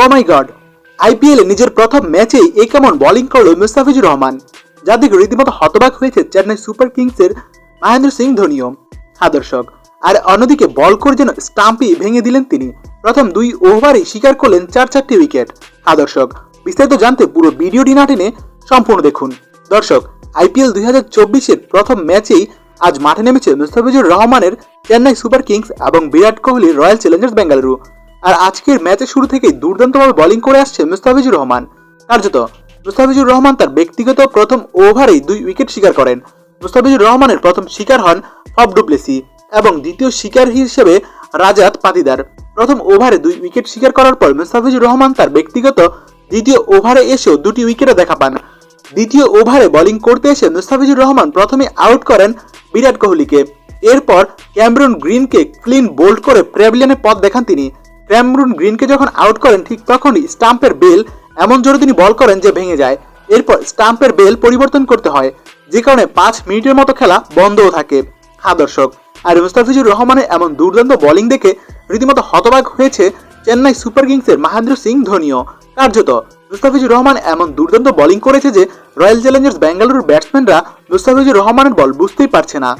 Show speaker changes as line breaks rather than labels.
ও মাই god আইপিএলে নিজের প্রথম ম্যাচেই এই কেমন বোলিং করল মুস্তাফিজুর রহমান। যা দেখে রীতিমতো হতবাক হয়েছে চেন্নাই সুপার কিংসের মহেন্দ্র সিং ধোনিও। হ্যাঁ দর্শক আর অন্যদিকে বল করে যেন স্টাম্পই ভেঙে দিলেন তিনি। প্রথম দুই ওভারেই স্বীকার করলেন চার চারটি উইকেট হ্যাঁ দর্শক বিস্তারিত জানতে পুরো ভিডিওটি না টেনে সম্পূর্ণ দেখুন। দর্শক আইপিএল দুই হাজার চব্বিশের প্রথম ম্যাচেই আজ মাঠে নেমেছে মুস্তাফিজুর রহমানের চেন্নাই সুপার কিংস এবং বিরাট কোহলি রয়্যাল চ্যালেঞ্জার্স বেঙ্গালুরু। আর আজকের ম্যাচের শুরু থেকেই দুর্দান্তভাবে বোলিং করে আসছে মুস্তাফিজুর রহমান। কার্যত মুস্তাফিজুর রহমান তার ব্যক্তিগত প্রথম ওভারেই দুই উইকেট শিকার করেন। মুস্তাফিজুর রহমানের প্রথম শিকার হন ফব ডুপ্লেসি এবং দ্বিতীয় শিকার হিসেবে রাজাত পাতিদার। প্রথম ওভারে দুই উইকেট শিকার করার পর মুস্তাফিজুর রহমান তার ব্যক্তিগত দ্বিতীয় ওভারে এসেও দুটি উইকেটে দেখা পান। দ্বিতীয় ওভারে বোলিং করতে এসে মুস্তাফিজুর রহমান প্রথমে আউট করেন বিরাট কোহলিকে। এরপর ক্যামরুন গ্রিনকে ক্লিন বোল্ড করে প্রেভিলিয়নে পথ দেখান তিনি। ক্যামরুন গ্রিনকে যখন আউট করেন, ঠিক তখনই স্টাম্পের বেল এমন জোরে তিনি বল করেন যে ভেঙে যায়। এরপর স্টাম্পের বেল পরিবর্তন করতে হয়, যে কারণে পাঁচ মিনিটের মতো খেলা বন্ধও থাকে। হ্যাঁ দর্শক, আর মুস্তাফিজুর রহমানের এমন দুর্দান্ত বোলিং দেখে রীতিমতো হতবাক হয়েছে চেন্নাই সুপার কিংসের মহেন্দ্র সিং ধোনিও। কার্যত, মুস্তাফিজুর রহমান এমন দুর্দান্ত বোলিং করেছে যে রয়্যাল চ্যালেঞ্জার্স বেঙ্গালুরুর ব্যাটসম্যানরা মুস্তাফিজুর রহমানের বল বুঝতেই পারছে না।